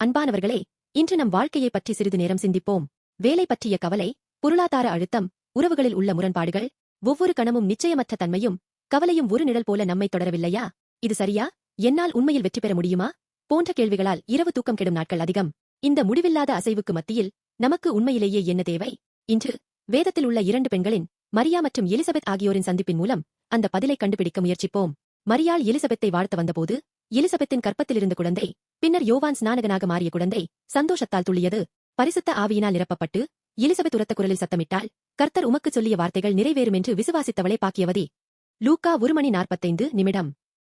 அன்பானவர்களே இன்று நம் வாழ்க்கையை பற்றி சிறிது நேரம் சிந்திப்போம். வேலை பற்றிய கவலை பொருளாதார அழுத்தம் உறவுகளில் உள்ள முரண்பாடுகள் ஒவ்வொரு கணமும் நிச்சயமற்ற தன்மையும் கவலையும் ஒரு நிழல் போல நம்மை தொடரவில்லையா? இது சரியா? என்னால் உண்மையில் வெற்றி பெற முடியுமா? போன்ற கேள்விகளால் இரவு தூக்கம் கெடும் நாட்கள் அதிகம். இந்த முடிவில்லாத அசைவுக்கு மத்தியில் நமக்கு உண்மையிலேயே என்ன தேவை? இன்று வேதத்தில் உள்ள இரண்டு பெண்களின் மரியா மற்றும் எலிசபெத் ஆகியோரின் சந்திப்பின் மூலம் அந்த பதிலை கண்டுபிடிக்க முயற்சிப்போம். மரியாள் எலிசபெத்தை வாழ்த்த வந்தபோது எலிசபெத்தின் கற்பத்திலிருந்த குழந்தை பின்னர் யோவான் ஸ்நானகனாக மாறிய குழந்தை சந்தோஷத்தால் துள்ளியது. பரிசுத்த ஆவியினால் நிரப்பப்பட்டு எலிசபெத் உரத்த குரலில் சத்தமிட்டால் கர்த்தர் உமக்குச் சொல்லிய வார்த்தைகள் நிறைவேறும் என்று விசுவாசித்தவளை பாக்கியவதி. லூக்கா ஒரு மணி நாற்பத்தைந்து நிமிடம்.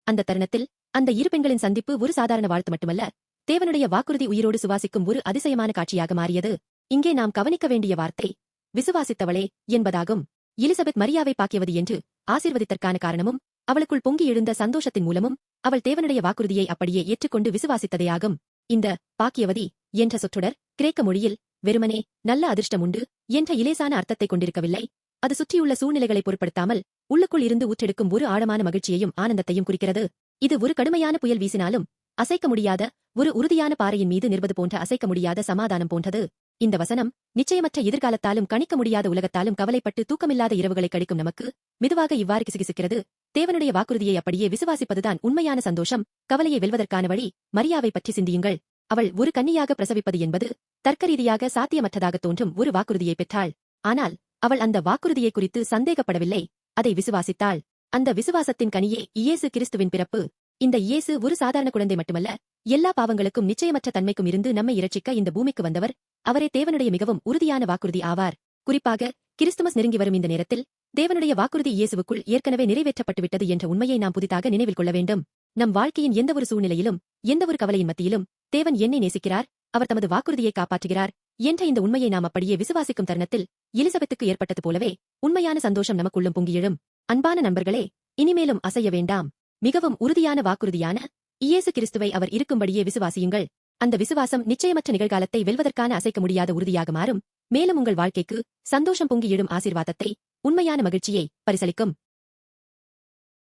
அந்த தருணத்தில் அந்த இரு பெண்களின் சந்திப்பு ஒரு சாதாரண வாழ்த்து மட்டுமல்ல தேவனுடைய வாக்குறுதி உயிரோடு சுவாசிக்கும் ஒரு அதிசயமான காட்சியாக மாறியது. இங்கே நாம் கவனிக்க வேண்டிய வார்த்தை விசுவாசித்தவளே என்பதாகும். எலிசபெத் மரியாவை பாக்கியவது என்று ஆசீர்வதித்தற்கான காரணமும் அவளுக்குள் பொங்கி எழுந்த சந்தோஷத்தின் மூலமும் அவள் தேவனுடைய வாக்குறுதியை அப்படியே ஏற்றுக்கொண்டு விசுவாசித்ததேயாகும். இந்த பாக்கியவதி என்ற சொற்றொடர் கிரேக்க மொழியில் வெறுமனே நல்ல அதிர்ஷ்டம் உண்டு என்ற இலேசான அர்த்தத்தை கொண்டிருக்கவில்லை. அது சுற்றியுள்ள சூழ்நிலைகளை பொருட்படுத்தாமல் உள்ளுக்குள் இருந்து ஊற்றெடுக்கும் ஒரு ஆழமான மகிழ்ச்சியையும் ஆனந்தத்தையும் குறிக்கிறது. இது ஒரு கடுமையான புயல் வீசினாலும் அசைக்க முடியாத ஒரு உறுதியான பாறையின் மீது நிற்பது போன்ற அசைக்க முடியாத சமாதானம் போன்றது. இந்த வசனம் நிச்சயமற்ற எதிர்காலத்தாலும் கணிக்க முடியாத உலகத்தாலும் கவலைப்பட்டு தூக்கமில்லாத இரவுகளை கழிக்கும் நமக்கு மெதுவாக இவ்வாறு கிசுகிசுக்கிறது. தேவனுடைய வாக்குறுதியை அப்படியே விசுவாசிப்பதுதான் உண்மையான சந்தோஷம். கவலையை வெல்வதற்கான வழி மரியாவை பற்றி சிந்தியுங்கள். அவள் ஒரு கன்னியாக பிரசவிப்பது என்பது தர்க்கரீதியாக சாத்தியமற்றதாக தோன்றும் ஒரு வாக்குறுதியை பெற்றாள். ஆனால் அவள் அந்த வாக்குறுதியை குறித்து சந்தேகப்படவில்லை. அதை விசுவாசித்தாள். அந்த விசுவாசத்தின் கனியே இயேசு கிறிஸ்துவின் பிறப்பு. இந்த இயேசு ஒரு சாதாரண குழந்தை மட்டுமல்ல எல்லா பாவங்களுக்கும் நிச்சயமற்ற தன்மைக்கும் இருந்து நம்மை இரட்சிக்க இந்த பூமிக்கு வந்தவர். அவரே தேவனுடைய மிகவும் உறுதியான வாக்குறுதி ஆவார். குறிப்பாக கிறிஸ்துமஸ் நெருங்கி வரும் இந்த நேரத்தில் தேவனுடைய வாக்குறுதி இயேசுவுக்குள் ஏற்கனவே நிறைவேற்றப்பட்டுவிட்டது என்ற உண்மையை நாம் புதிதாக நினைவில் கொள்ள வேண்டும். நம் வாழ்க்கையின் எந்தவொரு சூழ்நிலையிலும் எந்தவொரு கவலையின் மத்தியிலும் தேவன் என்னை நேசிக்கிறார் அவர் தமது வாக்குறுதியை காப்பாற்றுகிறார் என்ற இந்த உண்மையை நாம் அப்படியே விசுவாசிக்கும் தருணத்தில் எலிசபெத்துக்கு ஏற்பட்டது போலவே உண்மையான சந்தோஷம் நமக்குள்ளும் பொங்கியெழும். அன்பான நண்பர்களே இனிமேலும் அசைய வேண்டாம். மிகவும் உறுதியான வாக்குறுதியான இயேசு கிறிஸ்துவை அவர் இருக்கும்படியே விசுவாசியுங்கள். அந்த விசுவாசம் நிச்சயமற்ற நிகழ்காலத்தை வெல்வதற்கான அசைக்க முடியாத உறுதியாக மாறும் மேலும் உங்கள் வாழ்க்கைக்கு சந்தோஷம் பொங்கி எழும் ஆசீர்வாதத்தை உண்மையான மகிழ்ச்சியை பரிசளிக்கும்.